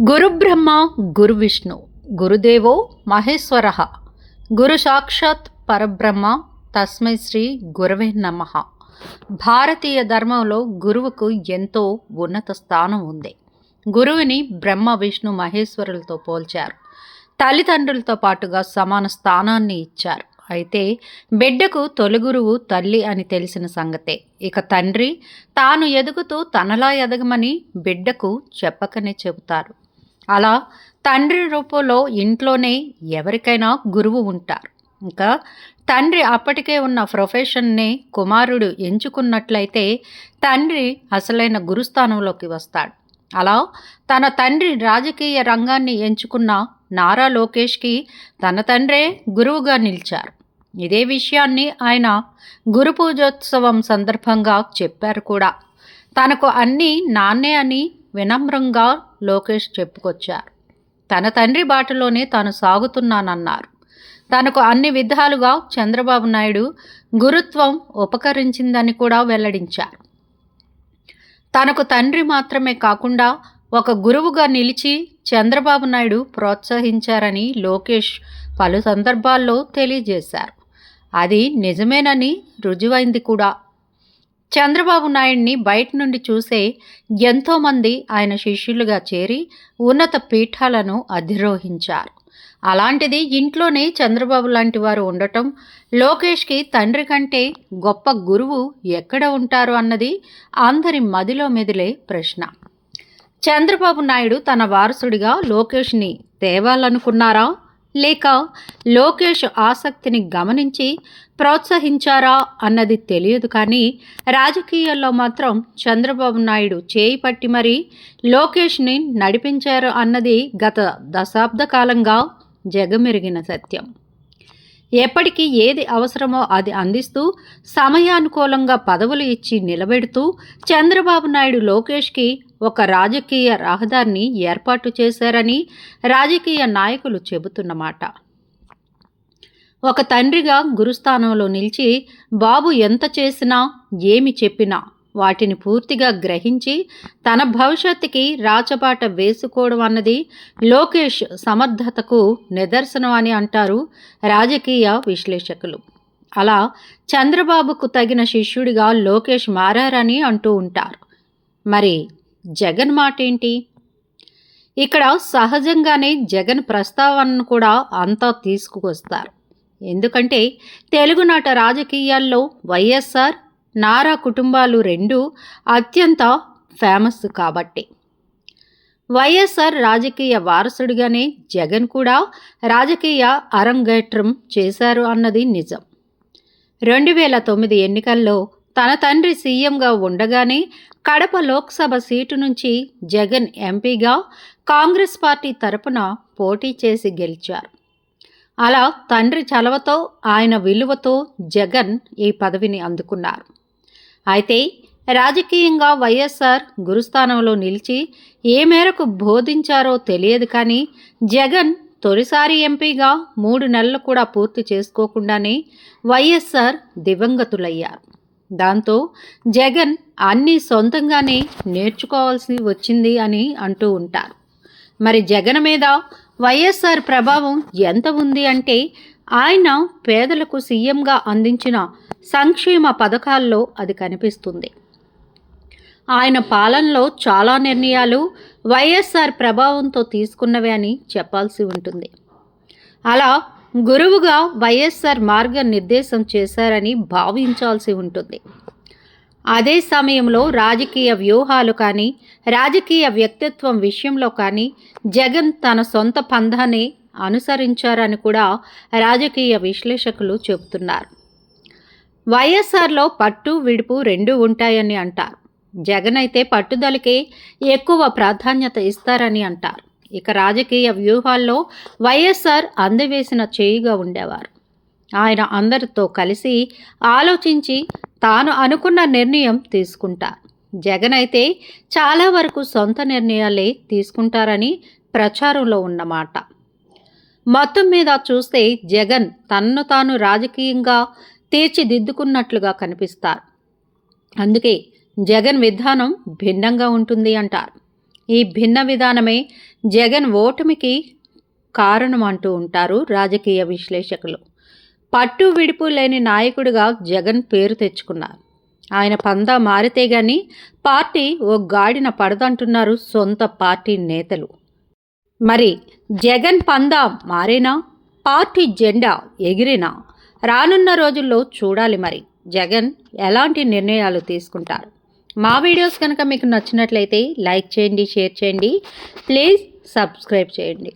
గురుబ్రహ్మ గురువిష్ణు గురుదేవో మహేశ్వర. గురు సాక్షాత్ పరబ్రహ్మ తస్మై శ్రీ గురవే నమ. భారతీయ ధర్మంలో గురువుకు ఎంతో ఉన్నత స్థానం ఉంది. గురువుని బ్రహ్మ విష్ణు మహేశ్వరులతో పోల్చారు. తల్లిదండ్రులతో పాటుగా సమాన స్థానాన్ని ఇచ్చారు. అయితే బిడ్డకు తొలి గురువు తల్లి అని తెలిసిన సంగతే. ఇక తండ్రి తాను ఎదుగుతూ తనలా ఎదగమని బిడ్డకు చెప్పకనే చెబుతారు. అలా తండ్రి రూపంలో ఇంట్లోనే ఎవరికైనా గురువు ఉంటారు. ఇంకా తండ్రి అప్పటికే ఉన్న ప్రొఫెషన్ని కుమారుడు ఎంచుకున్నట్లయితే తండ్రి అసలైన గురుస్థానంలోకి వస్తాడు. అలా తన తండ్రి రాజకీయ రంగాన్ని ఎంచుకున్న నారా లోకేష్కి తన తండ్రే గురువుగా నిలిచారు. ఇదే విషయాన్ని ఆయన గురు పూజోత్సవం సందర్భంగా చెప్పారు కూడా. తనకు అన్నీ నాన్నే అని వినమ్రంగా లోకేష్ చెప్పుకొచ్చారు. తన తండ్రి బాటలోనే తాను సాగుతున్నానన్నారు. తనకు అన్ని విధాలుగా చంద్రబాబు నాయుడు గురుత్వం ఉపకరించిందని కూడా వెల్లడించారు. తనకు తండ్రి మాత్రమే కాకుండా ఒక గురువుగా నిలిచి చంద్రబాబు నాయుడు ప్రోత్సహించారని లోకేష్ పలు సందర్భాల్లో తెలియజేశారు. అది నిజమేనని రుజువైంది కూడా. చంద్రబాబు నాయుడిని బయట నుండి చూసే ఎంతోమంది ఆయన శిష్యులుగా చేరి ఉన్నత పీఠాలను అధిరోహించారు. అలాంటిది ఇంట్లోనే చంద్రబాబు లాంటి వారు ఉండటం లోకేష్కి తండ్రి కంటే గొప్ప గురువు ఎక్కడ ఉంటారు అన్నది అందరి మదిలో మెదిలే ప్రశ్న. చంద్రబాబు నాయుడు తన వారసుడిగా లోకేష్ని తేవాలనుకున్నారా? లేక లోకేష్ ఆసక్తిని గమనించి ప్రోత్సహించారా అన్నది తెలియదు కానీ రాజకీయాల్లో మాత్రం చంద్రబాబు నాయుడు చేయి పట్టి మరీ లోకేష్ని నడిపించారు అన్నది గత దశాబ్ద కాలంగా జగమెరిగిన సత్యం. ఎప్పటికీ ఏది అవసరమో అది అందిస్తూ సమయానుకూలంగా పదవులు ఇచ్చి నిలబెడుతూ చంద్రబాబు నాయుడు లోకేష్కి ఒక రాజకీయ రహదారిని ఏర్పాటు చేశారని రాజకీయ నాయకులు చెబుతున్నమాట. ఒక తండ్రిగా గురుస్థానంలో నిలిచి బాబు ఎంత చేసినా ఏమి చెప్పినా వాటిని పూర్తిగా గ్రహించి తన భవిష్యత్తుకి రాచబాట వేసుకోవడం అన్నది లోకేష్ సమర్థతకు నిదర్శనం అని అంటారు రాజకీయ విశ్లేషకులు. అలా చంద్రబాబుకు తగిన శిష్యుడిగా లోకేష్ మారారని అంటూ ఉంటారు. మరి జగన్ మాట ఏంటి ఇక్కడ సహజంగానే జగన్ ప్రస్తావనను కూడా అంతా తీసుకువస్తారు. ఎందుకంటే తెలుగునాట రాజకీయాల్లో వైఎస్ఆర్ నారా కుటుంబాలు రెండు అత్యంత ఫేమస్ కాబట్టి. వైఎస్ఆర్ రాజకీయ వారసుడిగానే జగన్ కూడా రాజకీయ అరంగేట్రం చేశారు అన్నది నిజం. రెండు వేల తొమ్మిది ఎన్నికల్లో తన తండ్రి సీఎంగా ఉండగానే కడప లోక్సభ సీటు నుంచి జగన్ ఎంపీగా కాంగ్రెస్ పార్టీ తరపున పోటీ చేసి గెలిచారు. అలా తండ్రి చలవతో ఆయన విలువతో జగన్ ఈ పదవిని అందుకున్నారు. అయితే రాజకీయంగా వైఎస్ఆర్ గురుస్థానంలో నిలిచి ఏ మేరకు బోధించారో తెలియదు కానీ జగన్ తొలిసారి ఎంపీగా మూడు నెలలు కూడా పూర్తి చేసుకోకుండానే వైఎస్ఆర్ దివంగతులయ్యారు. దాంతో జగన్ అన్నీ సొంతంగానే నేర్చుకోవాల్సి వచ్చింది అని అంటూ ఉంటారు. మరి జగన్ మీద వైఎస్ఆర్ ప్రభావం ఎంత ఉంది అంటే ఆయన పేదలకు సీఎంగా అందించిన సంక్షేమ పథకాల్లో అది కనిపిస్తుంది. ఆయన పాలనలో చాలా నిర్ణయాలు వైఎస్ఆర్ ప్రభావంతో తీసుకున్నవే అని చెప్పాల్సి ఉంటుంది. అలా గురువుగా వైఎస్ఆర్ మార్గ నిర్దేశం చేశారని భావించాల్సి ఉంటుంది. అదే సమయంలో రాజకీయ వ్యూహాలు కానీ రాజకీయ వ్యక్తిత్వం విషయంలో కానీ జగన్ తన సొంత పంధాన్ని అనుసరించారని కూడా రాజకీయ విశ్లేషకులు చెబుతున్నారు. వైఎస్ఆర్లో పట్టు విడుపు రెండు ఉంటాయని అంటారు. జగన్ అయితే పట్టుదలకే ఎక్కువ ప్రాధాన్యత ఇస్తారని అంటారు. ఇక రాజకీయ వ్యూహాల్లో వైఎస్ఆర్ అందవేసిన చేయిగా ఉండేవారు. ఆయన అందరితో కలిసి ఆలోచించి తాను అనుకున్న నిర్ణయం తీసుకుంటారు. జగన్ అయితే చాలా వరకు సొంత నిర్ణయాలే తీసుకుంటారని ప్రచారంలో ఉన్నమాట. మొత్తం మీద చూస్తే జగన్ తన్ను తాను రాజకీయంగా తీర్చిదిద్దుకున్నట్లుగా కనిపిస్తారు. అందుకే జగన్ విధానం భిన్నంగా ఉంటుంది అంటారు. ఈ భిన్న విధానమే జగన్ ఓటమికి కారణం అంటూ ఉంటారు రాజకీయ విశ్లేషకులు. పట్టు విడుపు లేని నాయకుడిగా జగన్ పేరు తెచ్చుకున్నారు. ఆయన పందా మారితే గాని పార్టీ ఓ గాడిన పడదంటున్నారు సొంత పార్టీ నేతలు. మరి జగన్ పందా మారేనా? పార్టీ జెండా ఎగిరినా? రానున్న రోజుల్లో చూడాలి మరి జగన్ ఎలాంటి నిర్ణయాలు తీసుకుంటారు. మా వీడియోస్ కనుక మీకు నచ్చినట్లయితే లైక్ చేయండి షేర్ చేయండి. ప్లీజ్ సబ్స్క్రైబ్ చేయండి.